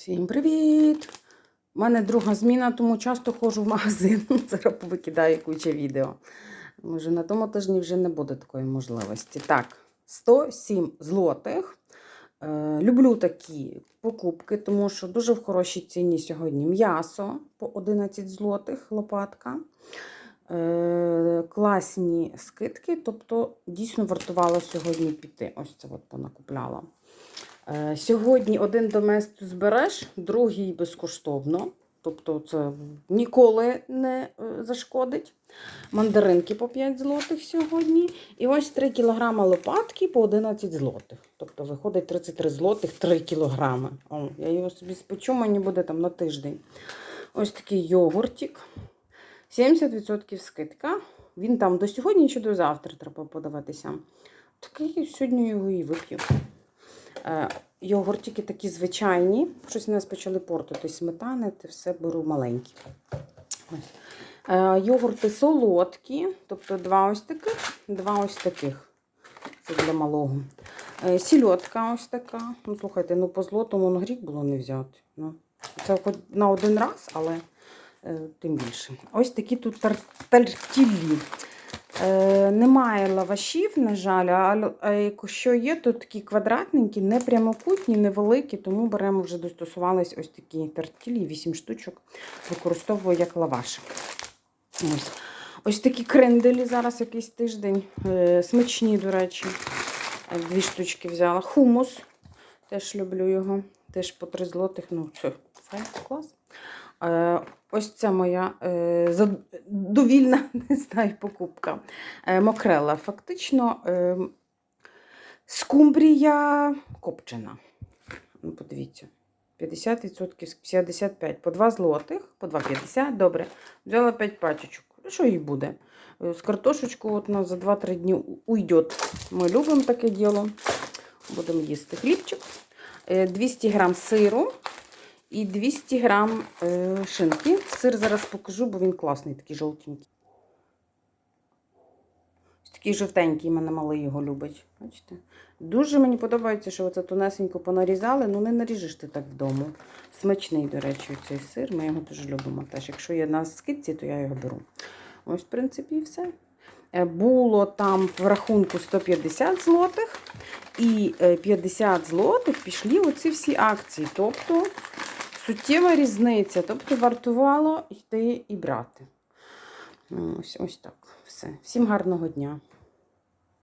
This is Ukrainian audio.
Всім привіт! У мене друга зміна, тому часто ходжу в магазин. Зараз повикидаю куча відео. Може, на тому тижні вже не буде такої можливості. Так, 107 злотих. Е, люблю такі покупки, тому що дуже в хорошій ціні сьогодні м'ясо по 11 злотих лопатка. Е, класні скидки, тобто дійсно вартувало сьогодні піти. Ось це от понакупляла. Е, Сьогодні один домест збереш, другий безкоштовно. Тобто це ніколи не е, зашкодить. Мандаринки по 5 злотих сьогодні. І ось 3 кг лопатки по 11 злотих. Тобто виходить 33 злотих 3 кг. О, я його собі спечу, мені буде там на тиждень. Ось такий йогуртик. 70% скидка. Він там до сьогодні чи до завтра треба подаватися. Такий сьогодні його і вип'ю. Е, Йогуртики такі звичайні. Щось у нас почали портити сметани, ти все беру маленькі. Е, Йогурти солодкі, тобто два ось таких, два ось таких. Це для малого. Е, Сільотка ось така. Ну, слухайте, ну по злотому ну, гріх було не взяти. Ну, це на один раз, але тим більше. Ось такі тут тар- тартілі. Е, немає лавашів, на жаль, а, якщо є, то такі квадратненькі, не прямокутні, невеликі, тому беремо вже достосувались ось такі тартілі, 8 штучок, використовую як лаваш. Ось. Ось такі кренделі зараз якийсь тиждень. Е, смачні, до речі. Е, Дві штучки взяла. Хумус. Теж люблю його. Теж по 3 злотих. Ну, це клас. Е, ось це моя е, зад- довільна не знаю, покупка. Е, мокрела. Фактично е, скумбрія копчена. Ну, подивіться. 50%, 55 по 2 злотих, по 2,50, добре. Взяла 5 пачечок. Ну, Що їй буде? Е, З картошечку от у нас за 2-3 дні уйде. Ми любимо таке діло. Будемо їсти хлібчик. Е, 200 грам сиру і 200 грам е, шинки. Сир зараз покажу, бо він класний, такий жовтенький. Ось Такий жовтенький, мене малий його любить. Бачите? Дуже мені подобається, що оце тонесенько понарізали, ну не наріжеш ти так вдома. Смачний, до речі, цей сир. Ми його дуже любимо. Теж. Якщо є на скидці, то я його беру. Ось, в принципі, і все. Е, Було там в рахунку 150 злотих, і е, 50 злотих пішли оці всі акції. Тобто суттєва різниця. Тобто вартувало йти і брати. Ось, ось так. Все. Всім гарного дня.